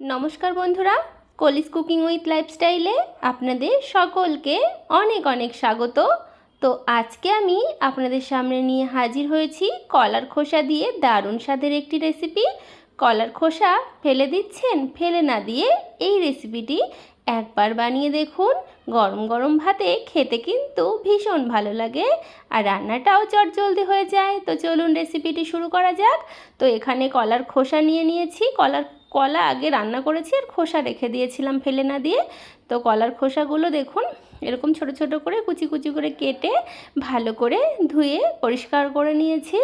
নমস্কার বন্ধুরা, কলিস cooking with লাইফস্টাইলে আপনাদের সকলকে অনেক অনেক স্বাগত। তো আজকে আমি আপনাদের সামনে নিয়ে হাজির হয়েছি কলার খোসা দিয়ে দারুণ স্বাদের একটি রেসিপি। কলার খোসা ফেলে দিচ্ছেন, ফেলে না দিয়ে এই রেসিপিটি একবার বানিয়ে দেখুন। গরম গরম ভাতে খেতে কিন্তু ভীষণ ভালো লাগে আর রান্নাটাও চটজলদি হয়ে যায়। তো চলুন রেসিপিটি শুরু করা যাক। তো এখানে কলার খোসা নিয়ে নিয়েছি। কলার কলা আগে রান্না করেছি আর খোসা রেখে দিয়েছিলাম ফেলে না দিয়ে। তো কলার খোসাগুলো দেখুন, এরকম ছোট ছোট করে কুচি কুচি করে কেটে ভালো করে ধুয়ে পরিষ্কার করে নিয়েছি।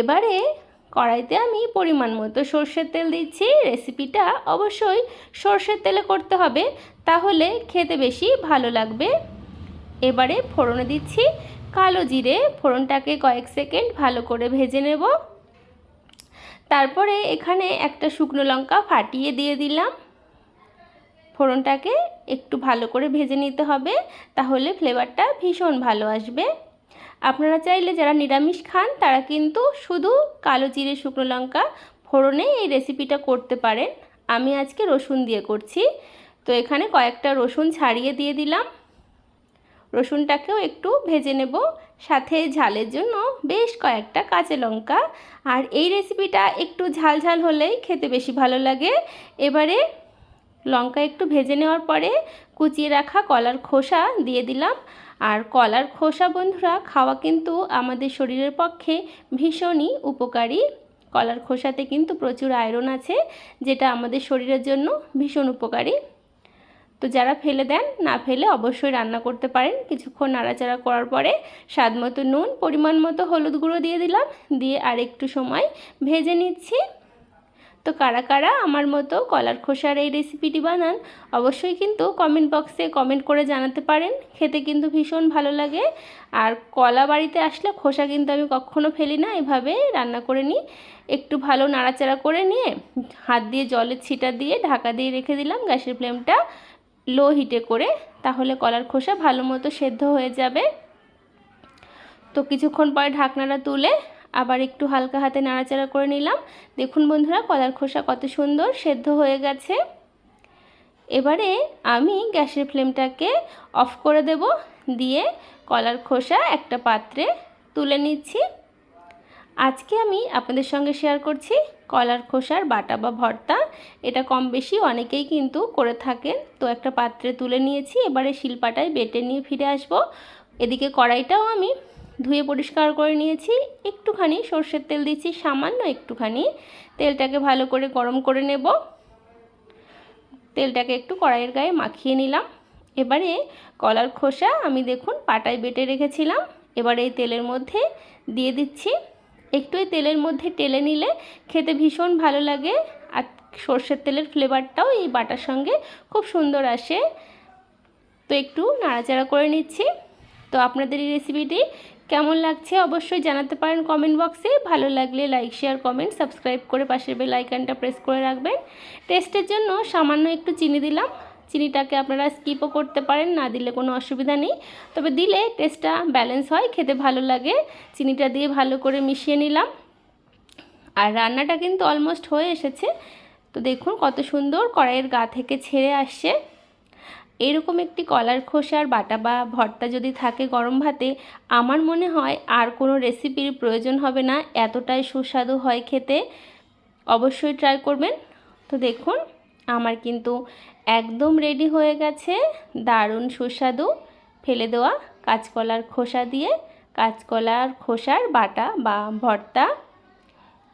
এবারে কড়াইতে আমি পরিমাণ মতো সর্ষের তেল দিচ্ছি। রেসিপিটা অবশ্যই সর্ষের তেলে করতে হবে, তাহলে খেতে বেশি ভালো লাগবে। এবারে ফোড়নে দিচ্ছি কালো জিরে, ফোড়নটাকে কয়েক সেকেন্ড ভালো করে ভেজে নেব। তারপরে এখানে একটা শুকনো লঙ্কা ফাটিয়ে দিয়ে দিলাম। ফোড়নটাকে একটু ভালো করে ভেজে নিতে হবে, তাহলে ফ্লেভারটা ভীষণ ভালো আসবে। আপনারা চাইলে যারা নিরামিষ খান, তারা কিন্তু শুধু কালো জিরে, শুকনো লঙ্কা ফোড়নে এই রেসিপিটা করতে পারেন। আমি আজকে রসুন দিয়ে করছি। তো এখানে কয়েকটা রসুন ছাড়িয়ে দিয়ে দিলাম। রসুনটাকেও একটু ভেজে নেব। সাথে ঝালের জন্য বেশ কয়েকটা কাঁচা লঙ্কা। আর এই রেসিপিটা একটু ঝাল ঝাল হলেই খেতে বেশি ভালো লাগে। এবারে লঙ্কা একটু ভেজে নেওয়ার পরে কুচিয়ে রাখা কলার খোসা দিয়ে দিলাম। আর কলার খোসা বন্ধুরা, খাওয়া কিন্তু আমাদের শরীরের পক্ষে ভীষণই উপকারী। কলার খোসাতে কিন্তু প্রচুর আয়রন আছে, যেটা আমাদের শরীরের জন্য ভীষণ উপকারী। তো যারা ফেলে দেন, না ফেলে অবশ্যই রান্না করতে পারেন। কিছুক্ষণ নাড়াচাড়া করার পরে স্বাদ মতো নুন, পরিমাণ মতো হলুদ গুঁড়ো দিয়ে দিলাম। দিয়ে আর একটু সময় ভেজে নিচ্ছি। তো কারা কারা আমার মতো কলার খোসার এই রেসিপিটি বানান, অবশ্যই কিন্তু কমেন্ট বক্সে কমেন্ট করে জানাতে পারেন। খেতে কিন্তু ভীষণ ভালো লাগে। আর কলা বাড়িতে আসলে খোসা কিন্তু আমি কখনো ফেলি না, এভাবে রান্না করে নিই। একটু ভালো নাড়াচাড়া করে নিয়ে হাত দিয়ে জলের ছিটা দিয়ে ঢাকা দিয়ে রেখে দিলাম গ্যাসের ফ্লেমটা। লো হিটে করে, তাহলে কলার খোসা ভালো মতো সেদ্ধ হয়ে যাবে। তো কিছুক্ষণ পরে ঢাকনাটা তুলে আবার একটু হালকা হাতে নাড়াচাড়া করে নিলাম। দেখুন বন্ধুরা, কলার খোসা কত সুন্দর সেদ্ধ হয়ে গেছে। এবারে আমি গ্যাসের ফ্লেমটাকে অফ করে দেব, দিয়ে কলার খোসা একটা পাত্রে তুলে নিচ্ছি। আজকে আমি আপনাদের সঙ্গে শেয়ার করছি কলার খোসার বাটা বা ভর্তা। এটা কম বেশি অনেকেই কিন্তু করে থাকেন। তো একটা পাত্রে তুলে নিয়েছি, এবারে শিলপাটায় বেটে নিয়ে ফিরে আসব। এদিকে কড়াইটাও আমি ধুয়ে পরিষ্কার করে নিয়েছি। একটুখানি সর্ষের তেল দিচ্ছি, সামান্য একটুখানি। তেলটাকে ভালো করে গরম করে নেব। তেলটাকে একটু কড়াইয়ের গায়ে মাখিয়ে নিলাম। এবারে কলার খোসা আমি দেখুন পাটায় বেটে রেখেছিলাম। এবারে এই তেলের মধ্যে দিয়ে দিচ্ছি একটু এই তেলের মধ্যে টেলে নিলে খেতে ভীষণ ভালো লাগে আর সর্ষের তেলের ফ্লেভারটাও এই বাটার সঙ্গে খুব সুন্দর আসে। তো একটু নাড়াচাড়া করে নিচ্ছি। তো আপনাদের এই রেসিপিটি কেমন লাগছে অবশ্যই জানাতে পারেন কমেন্ট বক্সে ভালো লাগলে লাইক শেয়ার কমেন্ট সাবস্ক্রাইব করে পাশের বেল আইকনটা প্রেস করে রাখবেন। টেস্টের জন্য সামান্য একটু চিনি দিলাম। চিনিটাকে আপনারা স্কিপও করতে পারেন, না দিলে কোনো অসুবিধা নেই। তবে দিলে টেস্টটা ব্যালেন্স হয়, খেতে ভালো লাগে। চিনিটা দিয়ে ভালো করে মিশিয়ে নিলাম। আর রান্নাটা কিন্তু অলমোস্ট হয়ে এসেছে। তো দেখুন কত সুন্দর কড়াইয়ের গা থেকে ছেড়ে আসছে। এরকম একটি কলার খোসার বাটা বা ভর্তা যদি থাকে গরম ভাতে, আমার মনে হয় আর কোনো রেসিপির প্রয়োজন হবে না। এতটাই সুস্বাদু হয় খেতে। অবশ্যই ট্রাই করবেন। তো দেখুন, আমার কিন্তু একদম রেডি হয়ে গেছে। দারুণ সুস্বাদু। ফেলে দেওয়া কাঁচকলার খোসা দিয়ে। কাঁচকলার খোসার বাটা বা ভর্তা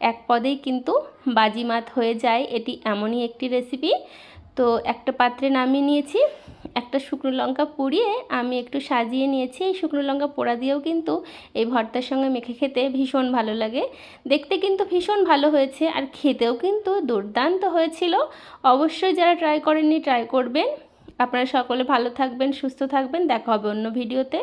এক পদেই কিন্তু বাজিমাত হয়ে যায়। এটি এমনই একটি রেসিপি তো একটা পাত্রে নামিয়ে নিয়েছি, একটা শুকনো লঙ্কা পুড়িয়ে আমি একটু সাজিয়ে নিয়েছি। এই শুকনো লঙ্কা পোড়া দিয়েও কিন্তু এই ভর্তার সঙ্গে মেখে খেতে ভীষণ ভালো লাগে। দেখতে কিন্তু ভীষণ ভালো হয়েছে আর খেতেও কিন্তু দুর্দান্ত হয়েছিল। অবশ্যই যারা ট্রাই করেননি ট্রাই করবেন। আপনারা সকলে ভালো থাকবেন, সুস্থ থাকবেন। দেখা হবে অন্য ভিডিওতে